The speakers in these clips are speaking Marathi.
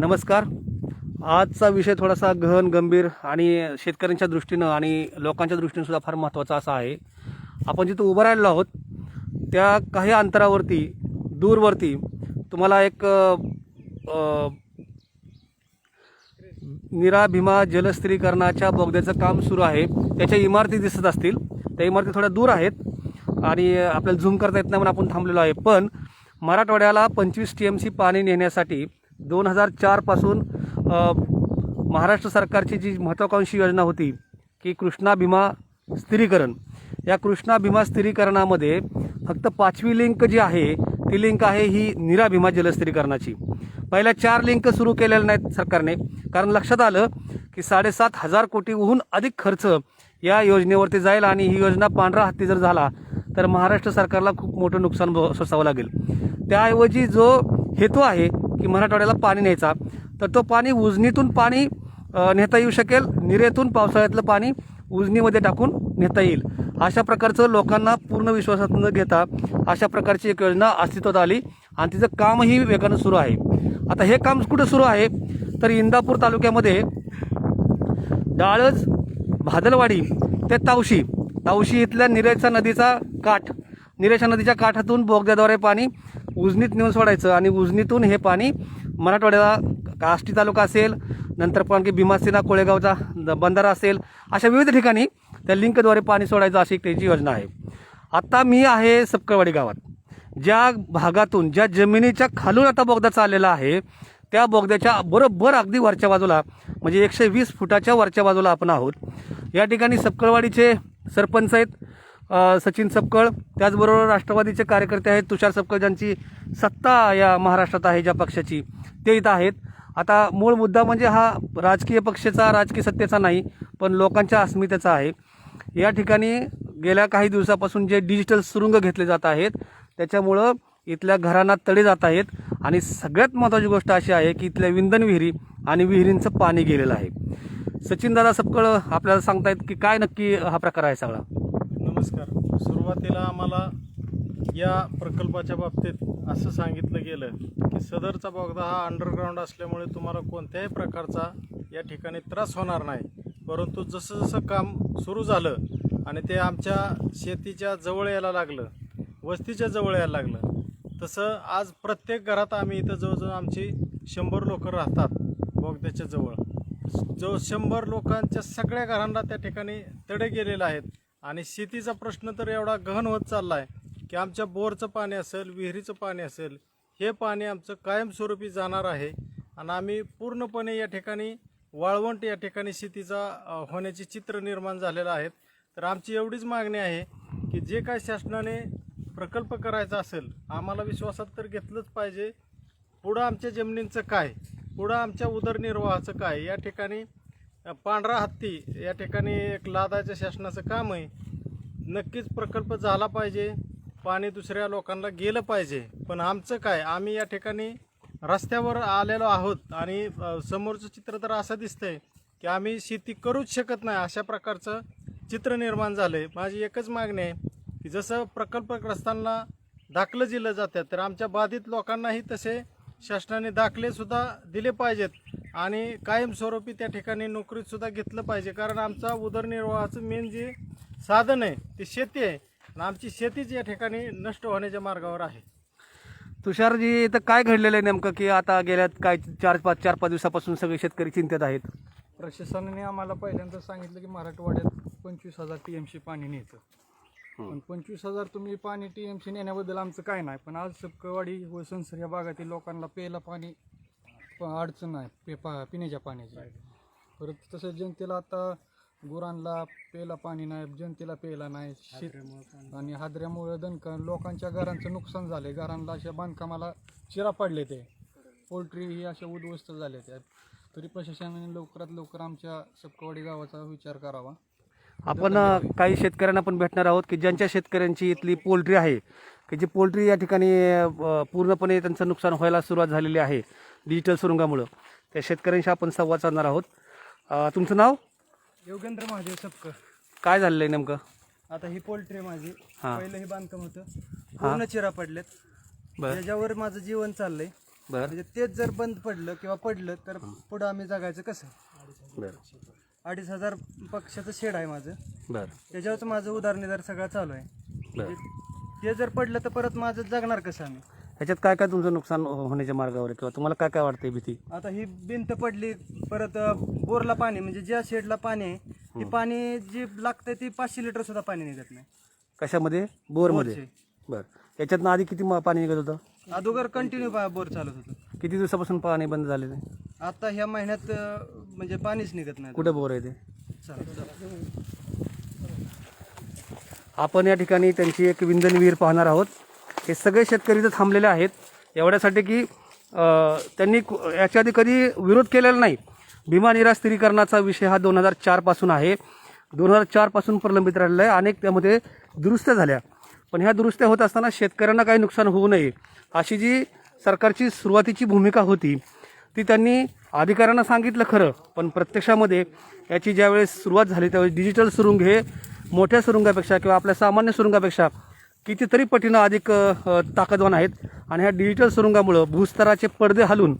नमस्कार. आजचा विषय थोडासा गहन गंभीर आणि शेतकऱ्यांच्या दृष्टीनं आणि लोकांच्या दृष्टीनं सुद्धा फार महत्त्वाचा असा आहे. आपण जिथं उभं राहिलो आहोत त्या काही अंतरावरती दूरवरती तुम्हाला एक निराभिमा जलस्त्रीकरणाच्या बोगद्याचं काम सुरू आहे. त्याच्या इमारती दिसत असतील. त्या इमारती थोड्या दूर आहेत आणि आपल्याला झूम करता येत नाही म्हणून आपण थांबलेलो आहे. पण मराठवाड्याला पंचवीस टी एम सी पाणी नेण्यासाठी दोन हजार चारपासून महाराष्ट्र सरकारची जी महत्त्वाकांक्षी योजना होती की कृष्णा भीमा स्थिरीकरण. या कृष्णा भीमा स्थिरीकरणामध्ये फक्त पाचवी लिंक जी आहे ती लिंक आहे ही निरा भीमा जलस्थिरीकरणाची. पहिल्या चार लिंक सुरू केलेल्या नाहीत सरकारने कारण लक्षात आलं की साडेसात हजार कोटीहून अधिक खर्च या योजनेवरती जाईल आणि ही योजना पांढरा हत्ती जर झाला तर महाराष्ट्र सरकारला खूप मोठं नुकसान सोसावं लागेल. त्याऐवजी जो हेतू आहे की मराठवाड्याला पाणी न्यायचा. तर तो पाणी उजनीतून पाणी नेता येऊ शकेल. निरेतून पावसाळ्यातलं पाणी उजनीमध्ये टाकून नेता येईल. अशा प्रकारचं लोकांना पूर्ण विश्वासात न घेता अशा प्रकारची एक योजना अस्तित्वात आली आणि तिचं कामही वेगानं सुरू आहे. आता हे काम कुठं सुरू आहे? तर इंदापूर तालुक्यामध्ये डाळज भादलवाडी ते तावशी तावशी इथल्या निरेचा नदीचा काठ निरेशा नदीच्या काठातून बोगद्याद्वारे पाणी उजनीत नेऊन सोडायचं आणि उजनीतून हे पाणी मराठवाड्याला आष्टी तालुका असेल नंतर पण आणखी भीमासेना कोळेगावचा द- बंधारा असेल अशा विविध ठिकाणी त्या लिंकद्वारे पाणी सोडायचं अशी एक त्याची योजना आहे. आत्ता मी आहे सपकळवाडी गावात. ज्या भागातून ज्या जमिनीच्या खालून आता बोगदा चाललेला आहे त्या बोगद्याच्या बरोबर अगदी वरच्या बाजूला म्हणजे एकशे वीस फुटाच्या वरच्या बाजूला आपण आहोत. या ठिकाणी सपकळवाडीचे सरपंच आहेत सचिन सपकळ त्याचबरोबर राष्ट्रवादीचे कार्यकर्ते आहेत तुषार सपकळ ज्यांची सत्ता या महाराष्ट्रात आहे ज्या पक्षाची. ते इथं आहेत. आता मूळ मुद्दा म्हणजे हा राजकीय पक्षाचा राजकीय सत्तेचा नाही पण लोकांच्या अस्मितेचा आहे. या ठिकाणी गेल्या काही दिवसापासून जे डिजिटल सुरुंग घेतले जात आहेत त्याच्यामुळं इथल्या घरांना तडे जात आहेत. आणि सगळ्यात महत्त्वाची गोष्ट अशी आहे की इथल्या विंधन विहिरी आणि विहिरींचं पाणी गेलेलं आहे. सचिन दादा सपकळ आपल्याला सांगतायत की काय नक्की हा प्रकार आहे सगळा? नमस्कार. सुरुवातीला आम्हाला या प्रकल्पाच्या बाबतीत असं सांगितलं गेलं की सदरचा बोगदा हा अंडरग्राऊंड असल्यामुळे तुम्हाला कोणत्याही प्रकारचा या ठिकाणी त्रास होणार नाही. परंतु जसं जसं काम सुरू झालं आणि ते आमच्या शेतीच्या जवळ यायला लागलं वस्तीच्या जवळ यायला लागलं तसं आज प्रत्येक घरात आम्ही इथं जवळजवळ आमची शंभर लोकं राहतात बोगद्याच्या जवळ. जो शंभर लोकांच्या सगळ्या घरांना त्या ठिकाणी तडे गेलेले आहेत. आणि शेतीचा प्रश्न तर एवढा गहन होत चालला आहे की आमच्या बोरचं पाणी असेल विहिरीचं पाणी असेल हे पाणी आमचं कायमस्वरूपी जाणार आहे. आणि आम्ही पूर्णपणे या ठिकाणी वाळवंट या ठिकाणी शेतीचा होण्याचे चित्र निर्माण झालेलं आहेत तर आमची एवढीच मागणी आहे की जे काय शासनाने प्रकल्प करायचा असेल आम्हाला विश्वासात तर घेतलंच पाहिजे. पुढं आमच्या जमिनींचं काय? पुढं आमच्या उदरनिर्वाहाचं काय? या ठिकाणी पांढरा हत्ती या ठिकाणी एक लादाच्या शासनाचं काम आहे. नक्कीच प्रकल्प झाला पाहिजे. पाणी दुसऱ्या लोकांना गेलं पाहिजे. पण आमचं काय आम्ही या ठिकाणी रस्त्यावर आलेलो आहोत आणि समोरचं चित्र तर असं दिसतंय की आम्ही शेती करूच शकत नाही अशा प्रकारचं चित्र निर्माण झालंय. माझी एकच मागणी आहे की जसं प्रकल्पग्रस्तांना दाखलं दिलं जातं तर आमच्या बाधित लोकांनाही तसे शासनाने दाखले सुद्धा दिले पाहिजेत आणि कायमस्वरूपी त्या ठिकाणी नोकरीत सुद्धा घेतलं पाहिजे. कारण आमचा उदरनिर्वाहाचं मेन जे साधन आहे ते शेती आहे. आणि आमची शेतीच या ठिकाणी नष्ट होण्याच्या मार्गावर आहे. तुषारजी इथं काय घडलेलं आहे नेमकं की आता गेल्या काय चार पाच चार पाच दिवसापासून सगळे शेतकरी चिंतेत आहेत? प्रशासनाने आम्हाला पहिल्यांदा सांगितलं की मराठवाड्यात पंचवीस हजार टी एम सी पाणी न्यायचं पण पंचवीस हजार तुम्ही पाणी टी एम सी नेण्याबद्दल आमचं काय नाही. पण आज सपकवाडी व संसर या भागातील लोकांना प्यायला पाणी प- अडचण आहे पे पा पिण्याच्या पाण्याची. परत तसं जनतेला आता गुरांना प्यायला पाणी नाही जनतेला प्यायला नाही. शेत आणि हादऱ्यामुळे दणका लोकांच्या घरांचं नुकसान झाले घरांना अशा बांधकामाला चिरा पडले ते. पोल्ट्री ही अशा उद्ध्वस्त झाले त्या. तरी प्रशासनाने लवकरात लवकर आमच्या सपकवाडी गावाचा विचार करावा. आपण काही शेतकऱ्यांना पण भेटणार आहोत की ज्यांच्या शेतकऱ्यांची इथली पोल्ट्री आहे की जी पोल्ट्री या ठिकाणी पूर्णपणे त्यांचं नुकसान व्हायला सुरुवात झालेली आहे डिजिटल सुरुंगामुळं. त्या शेतकऱ्यांशी आपण संवाद साधणार आहोत. तुमचं नाव? योगेंद्र महादेव सपकर काय झालेलं आहे नेमकं? आता ही पोल्ट्री माझी. पहिलं हे बांधकाम होतं. पूर्ण चिरा पडलेत. बरं. त्याच्यावर माझं जीवन चाललंय. बरं. म्हणजे तेच जर बंद पडलं किंवा पडलं तर पुढं आम्ही जगायचं कसं? बरं. अडीच हजार पक्षाचं शेड आहे माझं. बरं. त्याच्यावरच माझं उदारनिदार सगळं चालू आहे. ते जर पडलं तर परत माझं जगणार कसं आम्ही? ह्याच्यात काय काय तुमचं नुकसान होण्याच्या मार्गावर आहे? किंवा तुम्हाला काय काय वाटतंय भीती? आता ही भिंत पडली परत अं, बोरला पाणी म्हणजे ज्या शेडला पाणी आहे ते पाणी जे लागतंय ते पाचशे लिटर सुद्धा पाणी निघत नाही. कशामध्ये? बोरमध्ये. बरं. याच्यातनं आधी किती म- पाणी निघत होतं? अगोदर कंटिन्यू बोर चालत होतं. किती दिवसापासून पाणी बंद झालेलं आहे? आता ह्या महिन्यात अं, म्हणजे पाणीच निघत नाही कुठे बोर आहे ते. आपण या ठिकाणी त्यांची एक विंधन विहीर पाहणार आहोत. हे सगळे शेतकरी इथं थांबलेले आहेत. एवढ्यासाठी की अं, त्यांनी कु- याच्या आधी कधी विरोध केलेला नाही. भीमा निरा स्थिरीकरणाचा विषय हा दोन हजार चारपासून आहे. दोन हजार चारपासून प्रलंबित राहिलेला आहे. अनेक त्यामध्ये दुरुस्त्या झाल्या. पण ह्या दुरुस्त्या होत असताना शेतकऱ्यांना काही नुकसान होऊ नये अशी जी सरकारची सुरुवातीची भूमिका होती ती त्यांनी अधिकाऱ्यांना सांगितलं खरं पण प्रत्यक्षामध्ये याची ज्यावेळेस सुरुवात झाली त्यावेळेस डिजिटल सुरुंग हे मोठ्या सुरुंगापेक्षा किंवा आपल्या सामान्य सुरुंगापेक्षा कितीतरी पटीनं अधिक ताकदवान आहेत. आणि ह्या डिजिटल सुरुंगामुळं भूस्तराचे पडदे हलून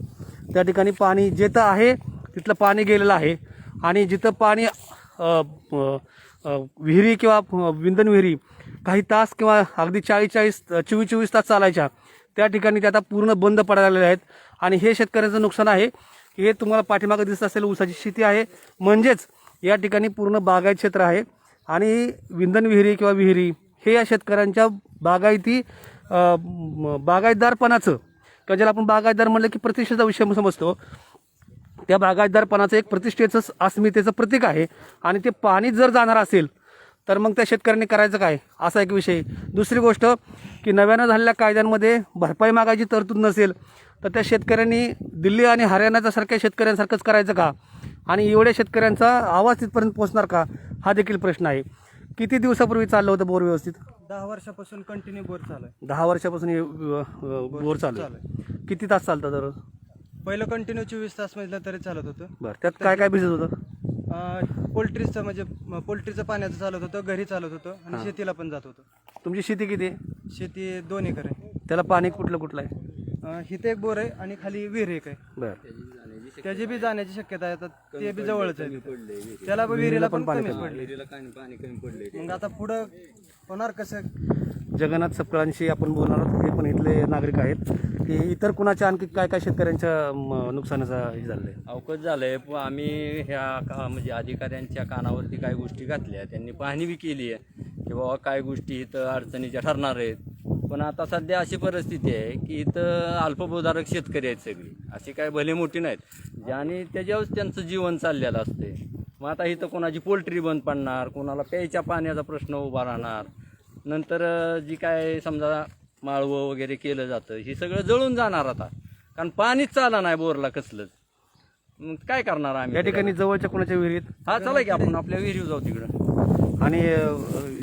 त्या ठिकाणी पाणी जिथं आहे तिथलं पाणी गेलेलं आहे. आणि जिथं पाणी विहिरी किंवा विंदन विंधन विहिरी काही तास किंवा अगदी चाळीस चाळीस चोवीस चोवीस तास चालायच्या त्या ठिकाणी ते आता पूर्ण बंद पडायला आहेत. आणि हे शेतकऱ्यांचं नुकसान आहे हे तुम्हाला पाठीमागं दिसत असेल ऊसाची शेती आहे. म्हणजेच या ठिकाणी पूर्ण बागायत क्षेत्र आहे. आणि विंधन विहिरी किंवा विहिरी हे या शेतकऱ्यांच्या बागायती बागायतदारपणाचं किंवा ज्याला आपण बागायतदार म्हणलं की प्रतिष्ठेचा विषय समजतो त्या बागायतदारपणाचं एक प्रतिष्ठेचं अस्मितेचं प्रतीक आहे. आणि ते पाणी जर जाणार असेल तर मग त्या शेतकऱ्यांनी करायचं काय? असा एक विषय. दुसरी गोष्ट की नव्यानं झालेल्या कायद्यांमध्ये भरपाई मागायची तरतूद नसेल तर त्या शेतकऱ्यांनी दिल्ली आणि हरियाणाच्या सारख्या शेतकऱ्यांसारखंच करायचं का? आणि एवढ्या शेतकऱ्यांचा आवाज तिथपर्यंत पोहोचणार का? हा देखील प्रश्न आहे. किती दिवसापूर्वी चाललं होतं बोर व्यवस्थित? दहा वर्षापासून कंटिन्यू बोर चालू आहे. दहा वर्षापासून हे, बोर चालू आहे. किती तास चालतं दररोज? पहिलं कंटिन्यू चोवीस तास म्हटलं तरी चालत होतं. बरं त्यात काय काय भिजत होतं? पोल्ट्रीचं म्हणजे पोल्ट्रीचं पाण्याचं चालत होतं घरी चालत होतं आणि शेतीला पण जात होतं. तुमची शेती किती? आहे शेती दोन एकर आहे. त्याला पाणी कुठलं कुठलं आहे? अं, इथे एक बोर आहे आणि खाली विहीर एक आहे. बरं. त्याची बी जाण्याची शक्यता आहे आता ते बी जवळच आहे. त्याला बी विहिरीला पण कमीच पडले. मग आता पुढं होणार कसं? जगन्नाथ सपकाळांशी आपण बोलणार आहोत. हे पण इथले नागरिक आहेत की इतर कुणाच्या आणखी काय काय शेतकऱ्यांच्या म, नुकसानाचा हे झालं आहे अवकत झालंय. पण आम्ही ह्या का म्हणजे अधिकाऱ्यांच्या कानावरती काही गोष्टी घातल्या. त्यांनी पाहणी बी केली आहे की बाबा काय गोष्टी इथं अडचणीच्या ठरणार आहेत. पण आता सध्या अशी परिस्थिती आहे की इथं अल्पभूधारक शेतकरी आहेत सगळी. अशी काय भले मोठी नाहीत. ज्याने त्याच्यावरच त्यांचं जीवन चाललेलं असते मग आता इथं कोणाची पोल्ट्री बंद पडणार कोणाला प्यायच्या पाण्याचा प्रश्न उभा राहणार नंतर जी काय समजा माळवं वगैरे केलं जातं हे सगळं जळून जाणार आता. कारण पाणीच चाला नाही बोरला कसलंच. मग काय करणार आम्ही या ठिकाणी जवळच्या कुणाच्या विहिरीत? हा चला की आपण आपल्या विहिरीवर जाऊ तिकडं. आणि अ,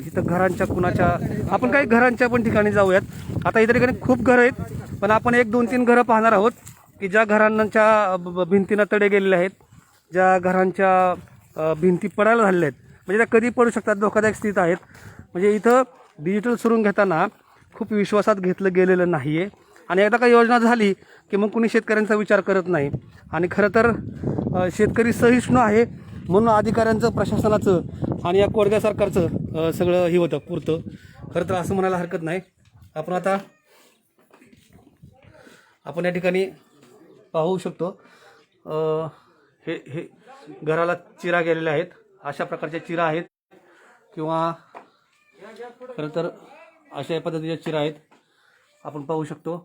इथं घरांच्या कुणाच्या आपण काही घरांच्या पण ठिकाणी जाऊयात. आता इतर ठिकाणी खूप घरं आहेत पण आपण एक दोन तीन घरं पाहणार आहोत की ज्या घरांच्या ब- ब- भिंतींना तडे गेलेले आहेत ज्या घरांच्या अ, भिंती पडायला झालेल्या आहेत. म्हणजे त्या कधी पडू शकतात धोकादायक स्थितीत आहेत. म्हणजे इथं डिजिटल सुरून घेताना खूप विश्वासात घेतलं गेलेलं नाही आहे आणि एकदा का योजना झाली की मग कुणी शेतकऱ्यांचा विचार करत नाही. आणि खरं तर शेतकरी सहिष्णू आहे म्हणून अधिकाऱ्यांचं प्रशासनाचं आणि या कोडग्या सरकारचं सगळं हे होतं पुरतं. खरं तर असं म्हणायला हरकत नाही. आपण आता आपण या ठिकाणी पाहू शकतो. हे हे घराला चिरा गेलेल्या आहेत. अशा प्रकारच्या चिरा आहेत. किंवा खरं तर अशा पद्धतीच्या चिरा आहेत. आपण पाहू शकतो.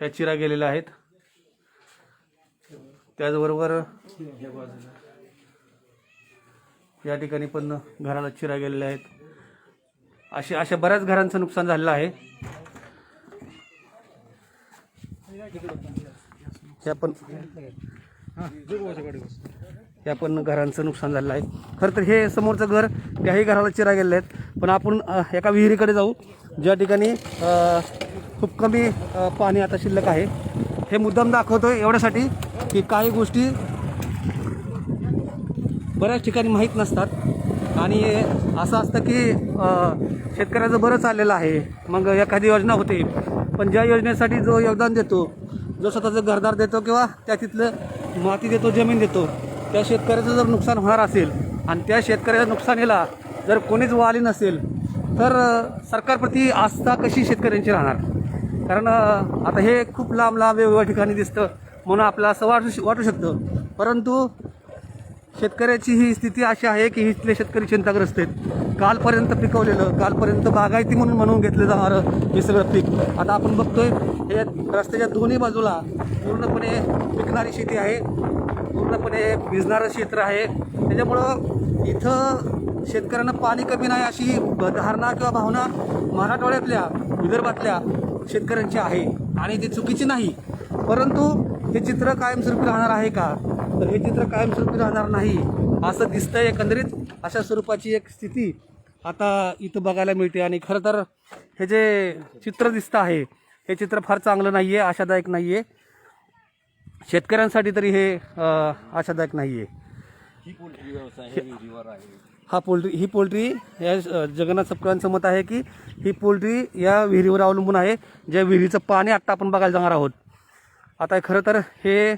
ह्या चिरा गेलेल्या आहेत. त्याचबरोबर या ठिकाणी पण घराला चिरा गेलेल्या आहेत. अशा अशा बऱ्याच घरांचं नुकसान झालेलं आहे. ह्या पण या पण घरांचं नुकसान झालेलं आहे. खरं तर हे समोरचं घर त्याही घराला चिरा गेलेले आहेत. पण आपण एका विहिरीकडे जाऊ. ज्या ठिकाणी खूप कमी पाणी आता शिल्लक आहे. हे मुद्दाम दाखवतो एवढ्यासाठी की काही गोष्टी बऱ्याच ठिकाणी माहीत नसतात. आणि असं असतं की शेतकऱ्याचं बरं चाललेलं आहे. मग एखादी योजना होते. पण ज्या योजनेसाठी जो योगदान देतो जो स्वतःचं घरदार देतो किंवा त्या तिथलं माती देतो जमीन देतो त्या शेतकऱ्याचं जर नुकसान होणार असेल आणि त्या शेतकऱ्याच्या नुकसानीला जर कोणीच वाली नसेल तर सरकारप्रती आस्था कशी शेतकऱ्यांची राहणार? कारण आता हे खूप लांब लांब वेगवेगळ्या ठिकाणी दिसतं म्हणून आपल्याला असं वाटू वाटू शकतं. परंतु शेतकऱ्याची ही स्थिती अशी आहे की इथले शेतकरी चिंताग्रस्त आहेत. कालपर्यंत पिकवलेलं कालपर्यंत बागायती म्हणून म्हणून घेतलं जाणारं हे सगळं पीक. आता आपण बघतोय हे रस्त्याच्या दोन्ही बाजूला पूर्णपणे पिकणारी शेती आहे. पूर्णपणे भिजणारं क्षेत्र आहे. त्याच्यामुळं इथं शेतकऱ्यांना पाणी कमी नाही अशी धारणा किंवा भावना मराठवाड्यातल्या विदर्भातल्या शेतकऱ्यांची आहे. आणि ती चुकीची नाही. परंतु हे चित्र कायमस्वरूपी राहणार आहे का? तर हे चित्र कायमस्वरूपी राहणार नाही असं दिसतंय एकंदरीत. अशा स्वरूपाची एक स्थिती आता इथं बघायला मिळते. आणि खरं तर हे जे चित्र दिसतं आहे हे चित्र फार चांगलं नाही आहे आशादायक नाही आहे शेतकऱ्यांसाठी तरी हे आशादायक नाही आहे ही पोल्ट्री व्यवसाय ह्या विहिरीवर आहे. हा पोल्ट्री ही पोल्ट्री या जगन्नाथ सपकाळांचं मत आहे की ही पोल्ट्री या विहिरीवर अवलंबून आहे. ज्या विहिरीचं पाणी आत्ता आपण बघायला जाणार आहोत. आता खरं तर हे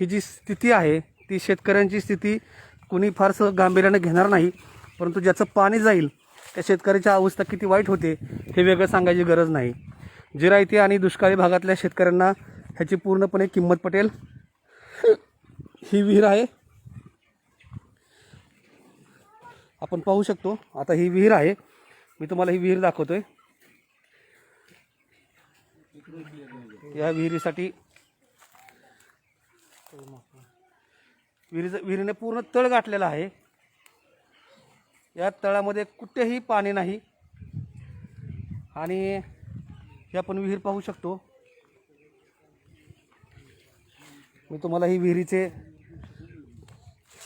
ही जी स्थिती आहे ती शेतकऱ्यांची स्थिती कुणी फारसं गांभीर्यानं घेणार नाही परंतु ज्याचं पाणी जाईल त्या शेतकऱ्याची अवस्था किती वाईट होते हे वेगळं सांगायची गरज नाही. जिरायती आणि दुष्काळी भागातल्या शेतकऱ्यांना ह्याची पूर्णपणे किंमत पटेल. ही विहीर आहे. आपण पाहू शकतो आता ही विहीर आहे. मी तुम्हाला ही विहीर दाखवतोय. या विहिरीसाठी विहिरीचं विहिरीने पूर्ण तळ गाठलेला आहे. या तळामध्ये कुठेही पाणी नाही. आणि हे आपण विहीर पाहू शकतो. मी तुम्हाला ही विहिरीचे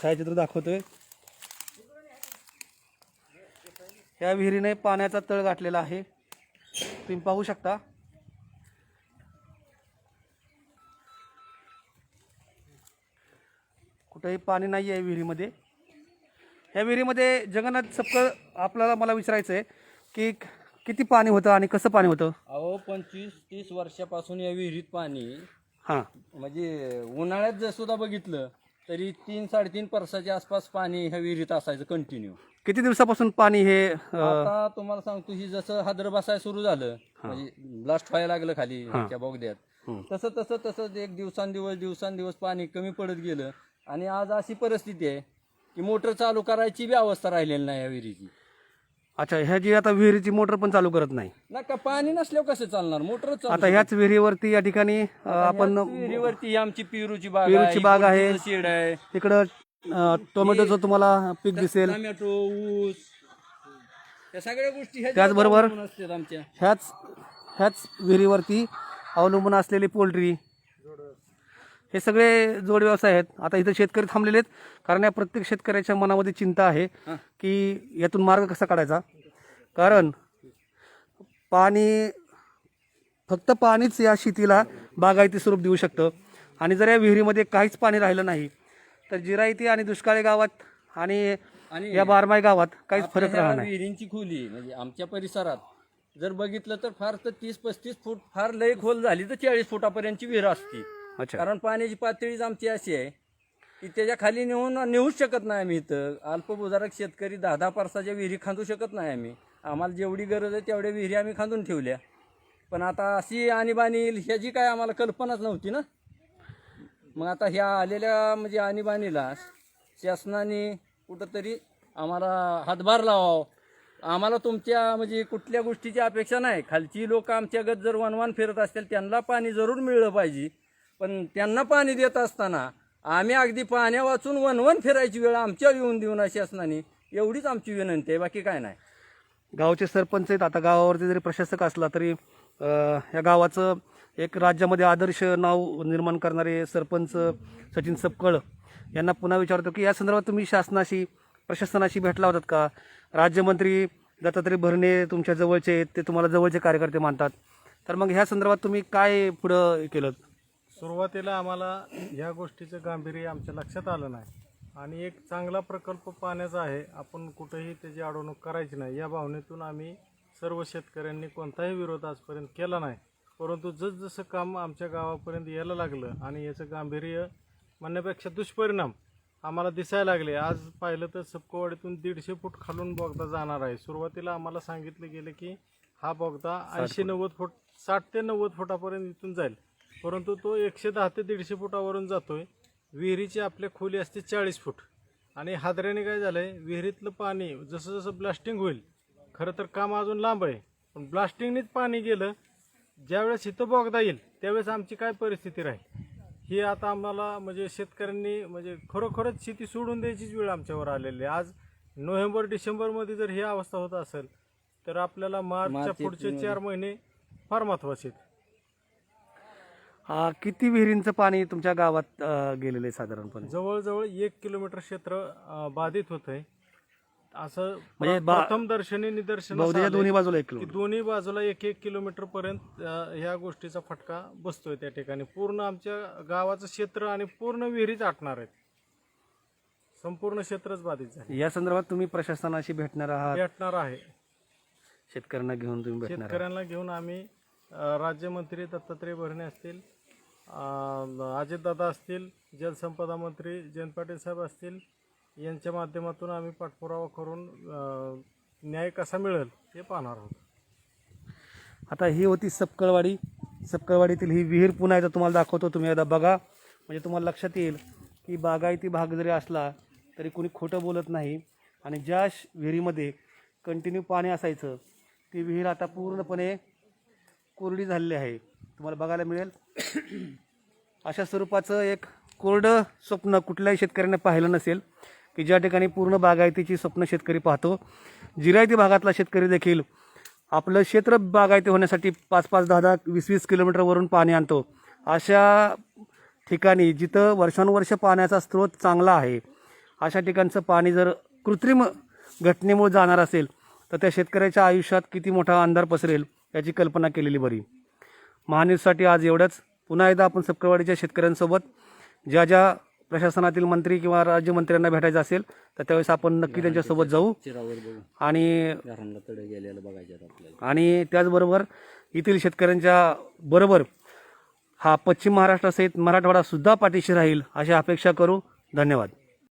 छायाचित्र दाखवतोय. या विहिरीने पाण्याचा तळ गाठलेला आहे. तुम्ही पाहू शकता. कुठेही पाणी नाही आहे विहिरीमध्ये. या विहिरीमध्ये जगन्नाथ सपकळ आपल्याला मला विचारायचं आहे की किती पाणी होतं आणि कसं पाणी होतं? अहो पंचवीस तीस वर्षापासून या विहिरीत पाणी. हां. म्हणजे उन्हाळ्यात जर सुद्धा बघितलं तरी तीन साडेतीन परसाच्या आसपास पाणी ह्या विहिरीत असायचं कंटिन्यू किती दिवसापासून पाणी हे आता तुम्हाला सांगतो ही जसं हादर बसायला सुरू झालं म्हणजे ब्लास्ट व्हायला लागलं खाली त्या बोगद्यात. तसं तसं तसं एक दिवसांदिवस दिवसांदिवस पाणी कमी पडत गेलं. आणि आज अशी परिस्थिती आहे की मोटर चालू करायची बी अवस्था राहिलेली नाही या विहिरीची. अच्छा ह्या जी आता विहिरीची मोटर पण चालू करत नाही. ना का पाणी नसल्यावर कसं चालणार? मोटर आता ह्याच विहिरीवरती या ठिकाणी अं, आपण विहिरीवरती ही आमची पेरूची बाग पेरूची बाग आहे. इकडचं शेड आहे. इकडं अं, टोमॅटोचं तुम्हाला पीक दिसेल. टोमॅटो ऊस या सगळ्या गोष्टी ह्या त्याचबरोबर- अवलंबून असतात आमच्या. ह्याच ह्याच विहिरीवरती अवलंबून असलेली पोल्ट्री हे सगळे जोड व्यवसाय आहेत. आता इथं शेतकरी थांबलेले आहेत. कारण या प्रत्येक शेतकऱ्याच्या मनामध्ये चिंता आहे की यातून मार्ग कसा काढायचा? कारण पाणी फक्त पाणीच या शेतीला बागायती स्वरूप देऊ शकतं. आणि जर या विहिरीमध्ये काहीच पाणी राहिलं नाही तर जिरायती आणि दुष्काळी गावात आणि आणि या बारमाई गावात काहीच फरक राहणार नाही. विहिरींची खोली म्हणजे आमच्या परिसरात जर बघितलं तर फार तर तीस पस्तीस फूट फार लय खोल झाली तर चाळीस फुटापर्यंतची विहीर असती. अच्छा. कारण पाण्याची पातळीच आमची अशी आहे की त्याच्याखाली नेऊन नेऊच शकत नाही आम्ही इथं. अल्पभूधारक शेतकरी दहा दहा पारसाच्या विहिरी खांदू शकत नाही आम्ही. आम्हाला जेवढी गरज आहे तेवढ्या विहिरी आम्ही खांदून ठेवल्या. पण आता अशी आणीबाणी येईल ह्याची काय आम्हाला कल्पनाच नव्हती ना? मग आता ह्या आलेल्या म्हणजे आणीबाणीला शासनाने कुठंतरी आम्हाला हातभार लावावं. आम्हाला तुमच्या म्हणजे कुठल्या गोष्टीची अपेक्षा नाही. खालची लोक आमच्यागत जर वनवान फिरत असतील त्यांना पाणी जरूर मिळलं पाहिजे. पण त्यांना पाणी देत असताना आम्ही अगदी पाण्या वाचून वनवन फिरायची वेळ आमच्या येऊन देऊन नये शासनाने एवढीच आमची विनंती आहे. बाकी काय नाही. गावचे सरपंच आहेत. आता गावावरती जरी प्रशासक असला तरी या गावाचं एक राज्यामध्ये आदर्श नाव निर्माण करणारे सरपंच सचिन सपकळ यांना पुन्हा विचारतो की या संदर्भात तुम्ही शासनाशी प्रशासनाशी भेटला होतात का? राज्यमंत्री दत्तात्रय भरणे तुमच्या जवळचे आहेत. ते तुम्हाला जवळचे कार्यकर्ते मानतात. तर मग ह्या संदर्भात तुम्ही काय पुढं केलं? सुरुवातीला आम्हाला ह्या गोष्टीचं गांभीर्य आमच्या लक्षात आलं नाही. आणि एक चांगला प्रकल्प पाण्याचा आहे आपण कुठेही त्याची अडवणूक करायची नाही. या भावनेतून आम्ही सर्व शेतकऱ्यांनी कोणताही विरोध आजपर्यंत केला नाही. परंतु जसजसं काम आमच्या गावापर्यंत यायला लागलं आणि याचं गांभीर्य म्हणण्यापेक्षा दुष्परिणाम आम्हाला दिसायला लागले. आज पाहिलं तर सपकवाडीतून दीडशे फूट खालून बोगदा जाणार आहे. सुरुवातीला आम्हाला सांगितलं गेलं की हा बोगदा ऐंशी नव्वद फूट साठ ते नव्वद फुटापर्यंत इथून जाईल. परंतु तो एकशे दहा ते दीडशे फुटावरून जातोय. विहिरीची आपल्या खोली असते चाळीस फूट. आणि हादऱ्याने काय झालंय? विहिरीतलं पाणी जसं जसं ब्लास्टिंग होईल खरं तर काम अजून लांब आहे. पण ब्लास्टिंगनीच पाणी गेलं ज्यावेळेस इथं बोगदा येईल त्यावेळेस आमची काय परिस्थिती राहील? ही आता आम्हाला म्हणजे शेतकऱ्यांनी म्हणजे खरोखरच शेती सोडून द्यायचीच वेळ आमच्यावर आलेली आहे. आज नोव्हेंबर डिसेंबरमध्ये जर ही अवस्था होत असेल तर आपल्याला मार्चच्या मार्च, पुढचे. चार महिने फार महत्त्वाचे आहेत. आ, किती विहिरींचं पाणी तुमच्या गावात अ, गेलेलं आहे साधारणपणे? जवळजवळ एक किलोमीटर क्षेत्र अं, बाधित होत आहे असं म्हणजे बा- प्रथम दर्शनी निदर्शन बौद्धाच्या दोन्ही बाजूला एक किलोमीटर. दोन्ही बाजूला एक एक किलोमीटर पर्यंत ह्या गोष्टीचा फटका बसतोय त्या ठिकाणी. पूर्ण आमच्या गावाचं क्षेत्र आणि पूर्ण विहिरीच आटणार आहेत. संपूर्ण क्षेत्रच बाधित झाले या संदर्भात तुम्ही प्रशासनाशी भेटणार आहात? भेटणार आहे. शेतकऱ्यांना घेऊन तुम्ही भेटणार आहात? शेतकऱ्यांना घेऊन आम्ही अं, राज्यमंत्री दत्तात्रय भरणे असतील अजितदादा असतील जलसंपदा मंत्री जयंत पाटील साहेब असतील यांच्या माध्यमातून आम्ही पाठपुरावा करून न्याय कसा मिळेल हे पाहणार आहोत. आता ही होती सपकळवाडी. सपकळवाडीतील ही विहीर पुन्हा एकदा तुम्हाला दाखवतो तुम्ही एकदा बघा. म्हणजे तुम्हाला लक्षात येईल की बागायती भाग जरी असला तरी कोणी खोटं बोलत नाही. आणि ज्या श- विहिरीमध्ये कंटिन्यू पाणी असायचं ती विहीर आता पूर्णपणे कोरडी झालेली आहे. तुम्हाला बघायला मिळेल. अशा स्वरूपाचं एक कोरडं स्वप्न कुठल्याही शेतकऱ्याने पाहिलं नसेल की ज्या ठिकाणी पूर्ण बागायतीची स्वप्न शेतकरी पाहतो. जिरायती भागातला शेतकरी देखील आपलं क्षेत्र बागायती होण्यासाठी पाच पाच दहा दहा वीस वीस किलोमीटरवरून पाणी आणतो. अशा ठिकाणी जिथं वर्षानुवर्ष पाण्याचा स्रोत चांगला आहे अशा ठिकाणचं पाणी जर कृत्रिम घटनेमुळे जाणार असेल तर त्या शेतकऱ्याच्या आयुष्यात किती मोठा अंधार पसरेल याची कल्पना केलेली बरी. महान्यूजसाठी आज एवढंच. पुन्हा एकदा आपण सपकळवाडीच्या शेतकऱ्यांसोबत ज्या ज्या प्रशासनातील मंत्री किंवा राज्यमंत्र्यांना भेटायचं असेल तर त्यावेळेस आपण नक्की त्यांच्यासोबत जाऊ. आणि आणि त्याचबरोबर येथील शेतकऱ्यांच्या बरोबर हा पश्चिम महाराष्ट्रासहित मराठवाडा सुद्धा पाठीशी राहील अशी अपेक्षा करू. धन्यवाद.